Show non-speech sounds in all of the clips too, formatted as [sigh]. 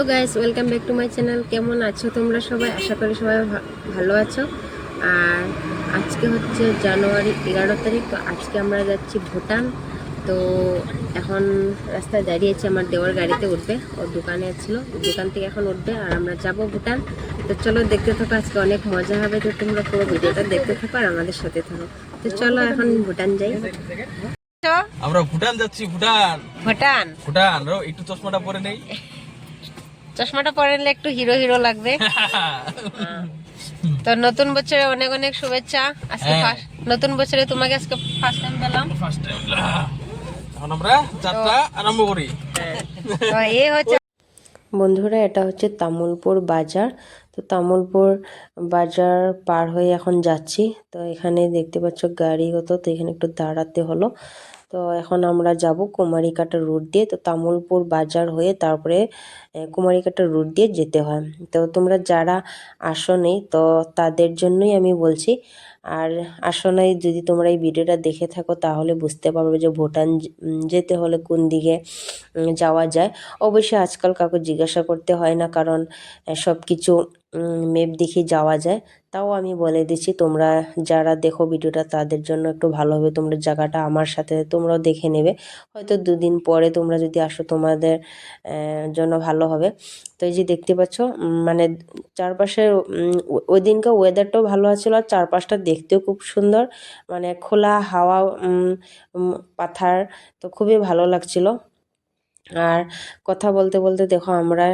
Hello guys welcome back to my channel. কেমন আছো তোমরা সবাই? আশা করি সবাই ভা- ভালো আছো। আর আজকে হচ্ছে জানুয়ারি এগারো তারিখ তো আজকে আমরা যাচ্ছি ভুটান। তো এখন রাস্তায় দাঁড়িয়েছি আমার দেওয়ার গাড়িতে উঠবে। ও দোকানে ছিল দোকান থেকে এখন উঠবে আর আমরা যাব ভুটান। তো চলো দেখতে থাকো আজকে অনেক মজা হবে। তো তোমরা পুরো ভিডিওটা দেখতে থাকো আর আমাদের সাথে থাকো। তো চলো এখন ভুটান যাই। আমরা ভুটান যাচ্ছি ভুটান। ভুটান। ভুটান। একটু চশমাটা পরে নেই। চশমাটা পরে নিলে একটু হিরো হিরো লাগবে। [laughs] তো নতুন বছরে অনেক অনেক শুভেচ্ছা। আজকে হ্যাঁ। ফার্স্ট নতুন বছরে তোমাকে আজকে ফার্স্ট টাইম পেলাম। ফার্স্ট টাইম এখন আমরা যাত্রা আরম্ভ করি। তো এ হচ্ছে বন্ধুরা এটা হচ্ছে তামুলপুর বাজার। তো তামুলপুর বাজার পার হয়ে এখন যাচ্ছি। তো এখানে দেখতে পাচ্ছ গাড়ি হতো তো এখানে একটু দাঁড়াতে হলো। তো এখন আমরা যাব কুমারিকাটা রুট দিয়ে, তো তামুলপুর বাজার হয়ে তারপরে কুমারিকাটা রুট দিয়ে যেতে হয়। তো তোমরা যারা আসো নেই, তো তাদের জন্যই আমি বলছি, আর আসো নাই যদি তোমরা এই ভিডিওটা দেখে থাকো, তাহলে বুঝতে পারবে যে ভুটান যেতে হলে কোন দিকে যাওয়া যায়। অবশ্যই আজকাল কাউকে জিজ্ঞাসা করতে হয় না, কারণ সব কিছু মেপ দেখে যাওয়া যায়। তাও আমি বলে দিচ্ছি, তোমরা যারা দেখো ভিডিওটা, তাদের জন্য একটু ভালো হবে। তোমরা জায়গাটা আমার সাথে, তোমরাও দেখে নেবে। হয়তো দুদিন পরে তোমরা যদি আসো, তোমাদের জন্য ভালো হবে। তো এই যে দেখতে পাচ্ছ মানে চারপাশে ওই দিনকার ওয়েদারটাও ভালো আছিল, আর চারপাশটা দেখতেও খুব সুন্দর। মানে খোলা হাওয়া পাথার, তো খুবই ভালো লাগছিল। আর কথা বলতে বলতে দেখো, আমরা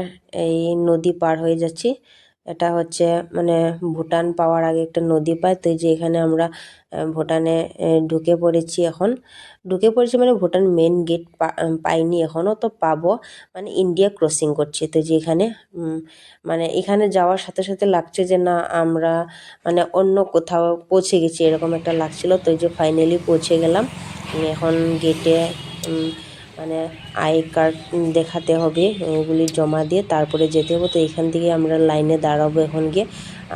এই নদী পার হয়ে যাচ্ছি। এটা হচ্ছে মানে ভুটান পাওয়ার আগে একটা নদী পায়। তো যে এখানে আমরা ভুটানে ঢুকে পড়েছি এখন। ঢুকে পড়েছি মানে ভুটান মেন গেট পাইনি এখনও তো পাবো। মানে ইন্ডিয়া ক্রসিং করছি। তো যে এখানে মানে এখানে যাওয়ার সাথে সাথে লাগছে যে না, আমরা মানে অন্য কোথাও পৌঁছে গেছি, এরকম একটা লাগছিল। তো যে ফাইনালি পৌঁছে গেলাম। এখন গেটে মানে আই কার্ড দেখাতে হবে, ওগুলি জমা দিয়ে তারপরে যেতে হবে। তো এখান থেকে আমরা লাইনে দাঁড়াবো এখন গিয়ে।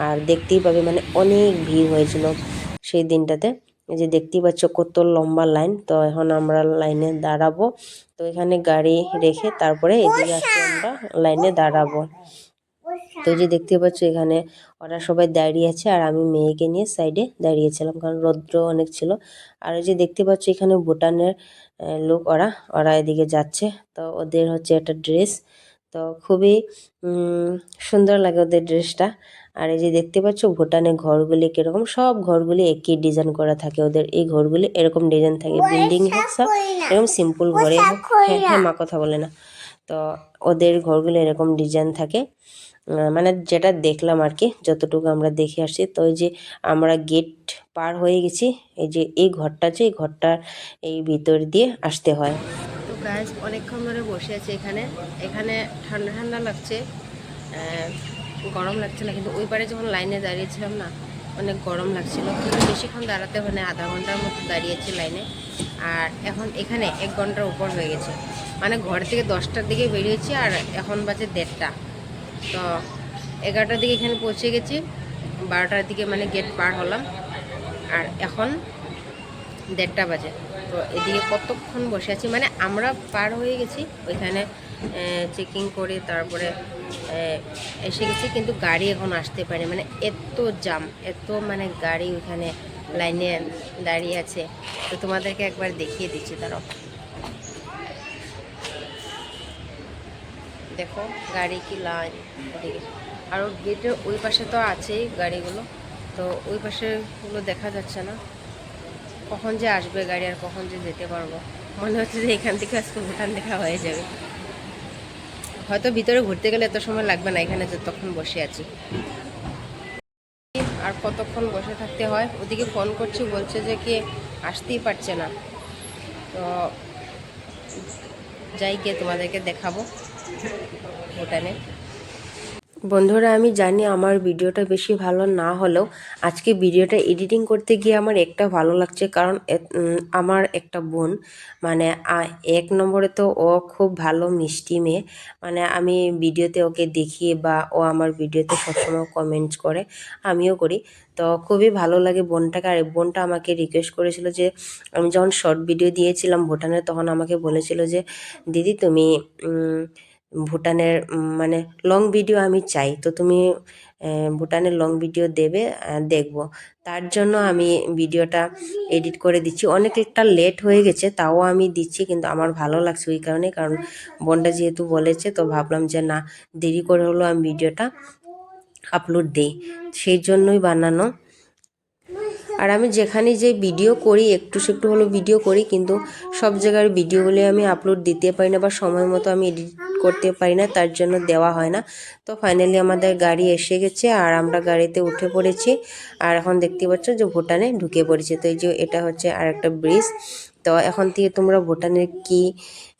আর দেখতেই পাবে মানে অনেক ভিড় হয়েছিল সেই দিনটাতে। যে দেখতেই পাচ্ছ কত লম্বা লাইন। তো এখন আমরা লাইনে দাঁড়াবো। তো এখানে গাড়ি রেখে তারপরে এদিকে আসতে আমরা, লাইনে দাঁড়াবো। তো যে দেখতে পাচ্ছ এখানে ওরা সবাই দাঁড়িয়ে আছে আর আমি মেয়েকে নিয়ে সাইডে দাঁড়িয়েছিলাম কারণ রৌদ্র অনেক ছিল। আর এই যে দেখতে পাচ্ছ এখানে ভুটানের লোক ওরা ওরা এদিকে যাচ্ছে। তো ওদের হচ্ছে একটা ড্রেস তো খুবই সুন্দর লাগে ওদের ড্রেসটা আর এই যে দেখতে পাচ্ছ ভুটানের ঘরগুলি কীরকম সব ঘরগুলি একই ডিজাইন করা থাকে ওদের। এই ঘরগুলি এরকম ডিজাইন থাকে। বিল্ডিং হোক সব এরকম সিম্পল ঘরে হোক। হ্যাঁ হ্যাঁ মা কথা বলে না। তো ওদের ঘরগুলি এরকম ডিজাইন থাকে। মানে যেটা দেখলাম আর কি যতটুকু আমরা দেখে আসছি, তো ওই যে আমরা গেট পার হয়ে গেছি, এই যে এই ঘরটা আছে এই ঘরটার এই ভিতর দিয়ে আসতে হয়। তো গাছ অনেকক্ষণ ধরে বসে আছে এখানে। এখানে ঠান্ডা ঠান্ডা লাগছে গরম লাগছে না, কিন্তু ওই পারে যখন লাইনে দাঁড়িয়েছিলাম না, অনেক গরম লাগছিল। কিন্তু বেশিক্ষণ দাঁড়াতে হয় না, আধা ঘণ্টার মতো দাঁড়িয়েছি লাইনে আর এখন এখানে এক ঘণ্টার উপর হয়ে গেছে। মানে ঘর থেকে দশটার দিকে বেরিয়েছি, আর এখন বাজে দেড়টা। তো এগারোটার দিকে এখানে পৌঁছে গেছি। বারোটার দিকে মানে গেট পার হলাম। আর এখন দেড়টা বাজে। তো এদিকে কতক্ষণ বসে আছি? মানে আমরা পার হয়ে গেছি। ওইখানে চেকিং করে তারপরে এসে গেছি। কিন্তু গাড়ি এখন আসতে পারে মানে এত জাম এত মানে গাড়ি ওইখানে লাইনে দাঁড়িয়ে আছে। তো তোমাদেরকে একবার দেখিয়ে দিচ্ছি তারাও দেখো, গাড়ি কি লাইন ওদিকে। আর গেটের ওই পাশে তো আছেই গাড়িগুলো, তো ওই পাশেগুলো দেখা যাচ্ছে না। কখন যে আসবে গাড়ি আর কখন যে যেতে পারব। মনে হচ্ছে যে এখান থেকে আজকে ভুটান দেখা হয়ে যাবে। হয়তো ভিতরে ঘুরতে গেলে এত সময় লাগবে না, এখানে যতক্ষণ বসে আছি। আর কতক্ষণ বসে থাকতে হয়? ওদিকে ফোন করছি, বলছে যে কি আসতেই পারছে না। তো যাই গিয়ে তোমাদেরকে দেখাবো। ভুটানে বন্ধুরা, আমি জানি আমার ভিডিওটা বেশি ভালো না হলেও আজকে ভিডিওটা এডিটিং করতে গিয়ে আমার একটা ভালো লাগছে কারণ আমার একটা বোন মানে এক নম্বরে তো ও খুব ভালো মিষ্টি মেয়ে। মানে আমি ভিডিওতে ওকে দেখি বা ও আমার ভিডিওতে সবসময় কমেন্টস করে, আমিও করি। তো খুবই ভালো লাগে বোনটাকে। আর বোনটা আমাকে রিকোয়েস্ট করেছিল যে, আমি যখন শর্ট ভিডিও দিয়েছিলাম ভুটানে, তখন আমাকে বলেছিল যে, দিদি, তুমি ভুটানের মানে লং ভিডিও আমি চাই। তো তুমি ভুটানের লং ভিডিও দেবে দেখব। তার জন্য আমি ভিডিওটা এডিট করে দিচ্ছি। অনেক অনেকটা লেট হয়ে গেছে, তাও আমি দিচ্ছি, কিন্তু আমার ভালো লাগছে ওই কারণে। কারণ বোনটা যেহেতু বলেছে, তো ভাবলাম যে না, দেরি করে হলো আমি ভিডিওটা আপলোড দিই। সেই জন্যই বানানো। আর আমি যেখানে যে ভিডিও করি, একটু একটু হলো ভিডিও করি, কিন্তু সব জায়গার ভিডিওগুলি আমি আপলোড দিতে পারি না বা সময় মতো আমি এডিট করতে পারি না, তার জন্য দেওয়া হয় না। তো ফাইনালি আমাদের গাড়ি এসে গেছে আর আমরা গাড়িতে উঠে পড়েছি আর এখন দেখতে পাচ্ছ যে ভুটানে ঢুকে পড়েছে। তো এই যে এটা হচ্ছে আর একটা ব্রিজ তো এখন থেকে তোমরা ভুটানের কি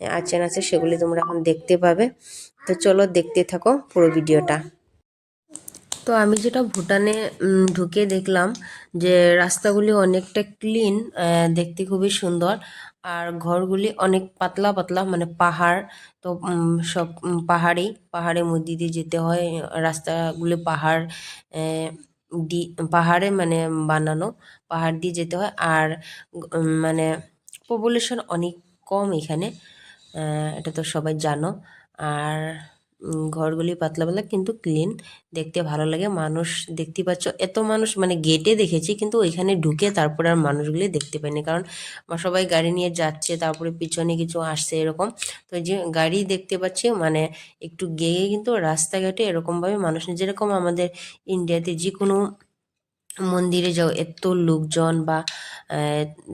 না আছে সেগুলি তোমরা এখন দেখতে পাবে। তো চলো দেখতে থাকো পুরো ভিডিওটা তো আমি যেটা ভুটানে ঢুকে দেখলাম যে রাস্তাগুলি অনেকটা ক্লিন দেখতে খুবই সুন্দর। আর ঘরগুলি অনেক পাতলা পাতলা মানে পাহাড় তো সব উম, পাহাড়ি পাহাড়ের মধ্যে দিয়ে যেতে হয়। রাস্তাগুলি পাহাড় দি পাহাড়ে মানে বানানো পাহাড় দিয়ে যেতে হয়। আর মানে পপুলেশন অনেক কম এখানে এটা তো সবাই জানো। আর ঘরগুলি পাতলা পাতলা কিন্তু ক্লিন দেখতে ভালো লাগে মানুষ দেখতে পাচ্ছ, এত মানুষ মানে গেটে দেখেছি কিন্তু ওইখানে ঢুকে তারপরে আর মানুষগুলি দেখতে পাইনি কারণ সবাই গাড়ি নিয়ে যাচ্ছে, তারপরে পিছনে কিছু আসছে এরকম তো যে গাড়ি দেখতে পাচ্ছি মানে একটু গেয়ে কিন্তু রাস্তাঘাটে এরকমভাবে মানুষ। যেরকম আমাদের ইন্ডিয়াতে যে কোনো মন্দিরে যাও, এত লোকজন বা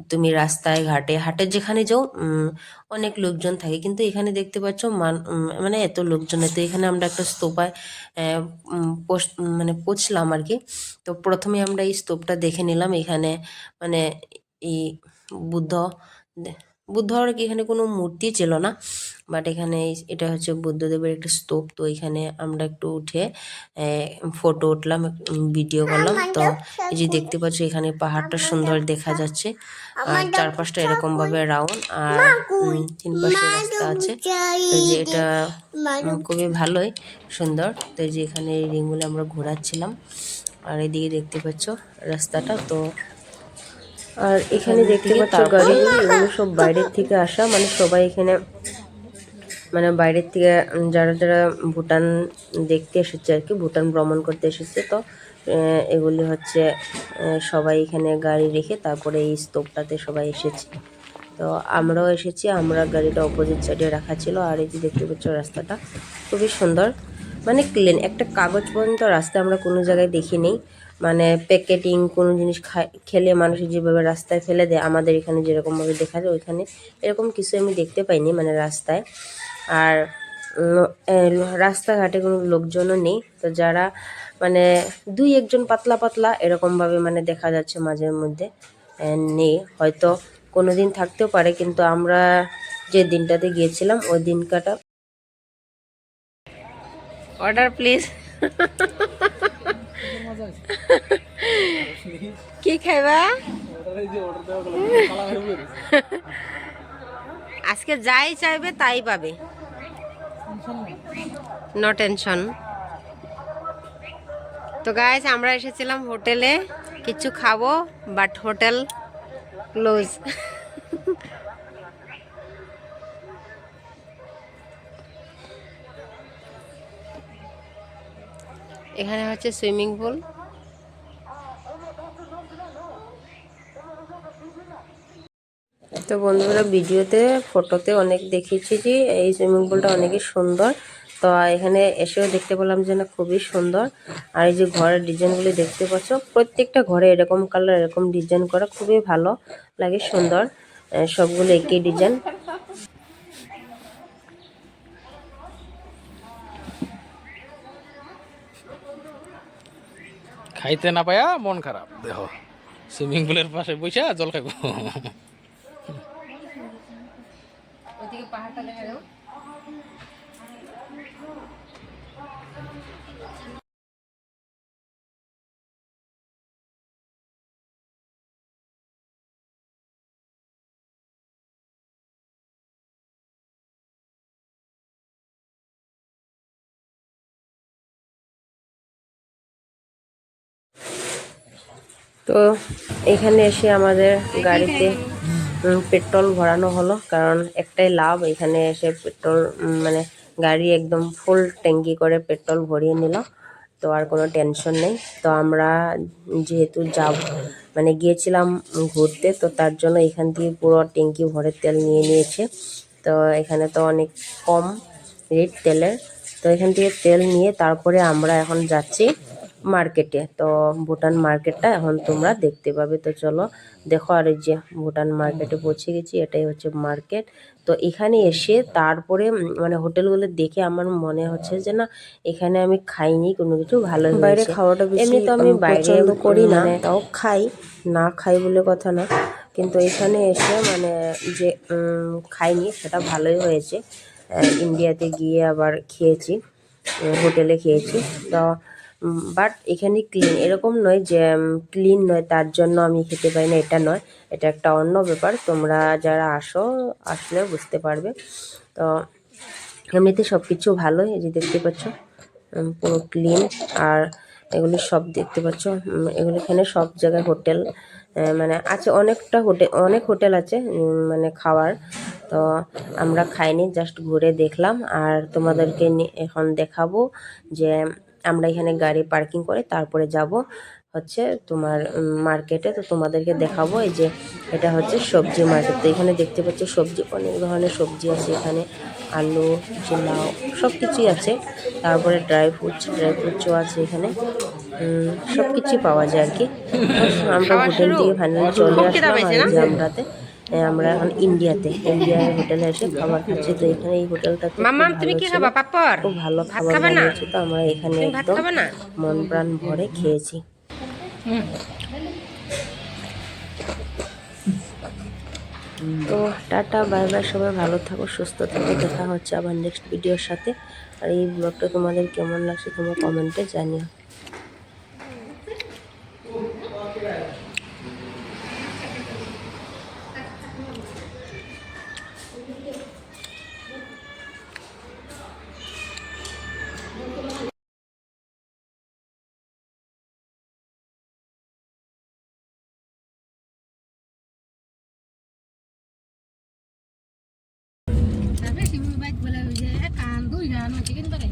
তুমি রাস্তায় ঘাটে, হাটে যেখানে যাও অনেক লোকজন থাকে। কিন্তু এখানে দেখতে পাচ্ছ মান- এত লোকজন তো এখানে আমরা একটা স্তূপায় মানে পৌঁছলাম আর কি। তো প্রথমে আমরা এই স্তূপটা দেখে নিলাম। এখানে মানে এই বুদ্ধ বুদ্ধর কি এখানে কোনো মূর্তি ছিল না? বাট এখানে এটা হচ্ছে বুদ্ধদেবের একটা স্তূপ তো এখানে আমরা একটু উঠে ফটো উঠলাম ভিডিও করলাম। তো এই যে দেখতে পাচ্ছ এখানে পাহাড়টা সুন্দর দেখা যাচ্ছে। আর চারপাশটা এরকম ভাবে রাউন্ড আর তিন পাশে রাস্তা আছে। তো এই যে এটা খুবই ভালোই সুন্দর। তো এই যে এখানে এই রিংগুলো আমরা ঘোরাচ্ছিলাম। আর এদিকে দেখতে পাচ্ছ রাস্তাটা তো আর এখানে দেখতে পাচ্ছ গাড়িগুলো এগুলো সব বাইরের থেকে আসা মানে সবাই এখানে মানে বাইরের থেকে যারা যারা ভুটান দেখতে এসেছে আর কি ভুটান ভ্রমণ করতে এসেছে তো এগুলি হচ্ছে সবাই এখানে গাড়ি রেখে তারপরে এই স্তূপটাতে সবাই এসেছে। তো আমরাও এসেছি আমরা গাড়িটা অপোজিট সাইডে রাখা ছিল আর এই যে দেখতে পাচ্ছ রাস্তাটা খুবই সুন্দর। মানে ক্লিন একটা কাগজ পর্যন্ত রাস্তা আমরা কোনো জায়গায় দেখিনি মানে প্যাকেটিং কোনো জিনিস খেলে মানুষ যেভাবে রাস্তায় ফেলে দেয়, আমাদের এখানে যেরকমভাবে দেখা যায় ওইখানে, এরকম কিছু আমি দেখতে পাইনি মানে রাস্তায়। আর রাস্তাঘাটে কোনো লোকজনও নেই। তো যারা মানে দুই একজন পাতলা পাতলা এরকমভাবে মানে দেখা যাচ্ছে মাঝে মধ্যে নেই। হয়তো কোনো দিন থাকতেও পারে, কিন্তু আমরা যে দিনটাতে গিয়েছিলাম, ওই দিনকাটা অর্ডার প্লিজ কি খাইবা? আজকে যাই চাইবে, তাই পাবে। নো টেনশন তো গাইজ আমরা এসেছিলাম হোটেলে। কিছু খাব বাট হোটেল ক্লোজ এখানে হচ্ছে সুইমিং পুল। তো বন্ধুরা, ভিডিওতে, ফটোতে অনেক দেখেছি যে এই সুইমিং পুলটা অনেকই সুন্দর। তো এখানে এসেও দেখতে পেলাম যে না, খুবই সুন্দর। আর এই যে ঘরের ডিজাইনগুলি দেখতে পাচ্ছ, প্রত্যেকটা ঘরে এরকম কালার, এরকম ডিজাইন করা খুবই ভালো লাগে, সুন্দর। সবগুলো একই ডিজাইন। খাইতে না পায়া মন খারাপ। দেহ সুইমিং পুলের পাশে বসে জল খাইব। ওইদিকে পাহাড়টা দেখা তো এখানে এসে আমাদের গাড়িতে পেট্রোল ভরানো হলো, কারণ একটাই লাভ, এখানে এসে পেট্রোল মানে গাড়ি একদম ফুল ট্যাঙ্কি করে পেট্রোল ভরিয়ে নিল, তো আর কোনো টেনশন নেই। তো আমরা যেহেতু যাব মানে গিয়েছিলাম ঘুরতে, তো তার জন্য এখান থেকে পুরো ট্যাঙ্কি ভরে তেল নিয়ে নিয়েছে। তো এখানে তো অনেক কম রেট তেলের। তো এখান থেকে তেল নিয়ে তারপরে আমরা এখন যাচ্ছি। মার্কেটে। তো ভুটান মার্কেটটা এখন তোমরা দেখতে পাবে। তো চলো দেখো আর এই যে ভুটান মার্কেটে পৌঁছে গেছি এটাই হচ্ছে মার্কেট। তো এখানে এসে তারপরে মানে হোটেলগুলো দেখে আমার মনে হচ্ছে যে না এখানে আমি খাইনি কোনো কিছু ভালো বাইরে খাওয়াটা এমনি তো আমি বাইরে করি না। তাও খাই না খাই বলে কথা না। কিন্তু এখানে এসে মানে যে খাইনি সেটা ভালোই হয়েছে। ইন্ডিয়াতে গিয়ে আবার খেয়েছি হোটেলে খেয়েছি। তো বাট এখানে ক্লিন এরকম নয় যে ক্লিন নয়, তার জন্য আমি খেতে পারি না, এটা নয়। এটা একটা অন্য ব্যাপার, তোমরা যারা আসো, আসলে বুঝতে পারবে। তো এমনিতে সব কিছু ভালোই, এই যে দেখতে পাচ্ছ পুরো ক্লিন আর এগুলি সব দেখতে পাচ্ছ এগুলো এখানে সব জায়গায় হোটেল মানে আছে অনেকটা হোটেল অনেক হোটেল আছে মানে খাওয়ার। তো আমরা খাইনি জাস্ট ঘুরে দেখলাম। আর তোমাদেরকে এখন দেখাবো যে আমরা এখানে গাড়ি পার্কিং করে তারপরে যাব হচ্ছে তোমার মার্কেটে। তো তোমাদেরকে দেখাবো এই যে এটা হচ্ছে সবজি মার্কেট। তো এখানে দেখতে পাচ্ছ সবজি অনেক ধরনের সবজি আছে এখানে। আলু লাউ সব কিছুই আছে। তারপরে ড্রাই ফ্রুটস ড্রাই ফ্রুটসও আছে এখানে। সব কিছুই পাওয়া যায় আর কি। [laughs] আমরা হোটেল থেকে ফাইনালি চলে আসলাম আমরাতে। আমরা এখন ইন্ডিয়াতে ইন্ডিয়ার হোটেলে এসে খাবার খাচ্ছি। তো এখানে এই হোটেলটা মাম্মাম তুমি কি খাবা? পাপড়? খুব ভালো খাবার খাবে বানিয়েছে তো আমরা এখানে একদম মন প্রাণ ভরে খেয়েছি। তো টাটা বাই বাই সবাই ভালো থাকো সুস্থ থাকো। দেখা হচ্ছে আবার নেক্সট ভিডিওর সাথে। আর এই ব্লগটা তোমাদের কেমন লাগছে তোমরা কমেন্টে জানিও। chicken pa rin.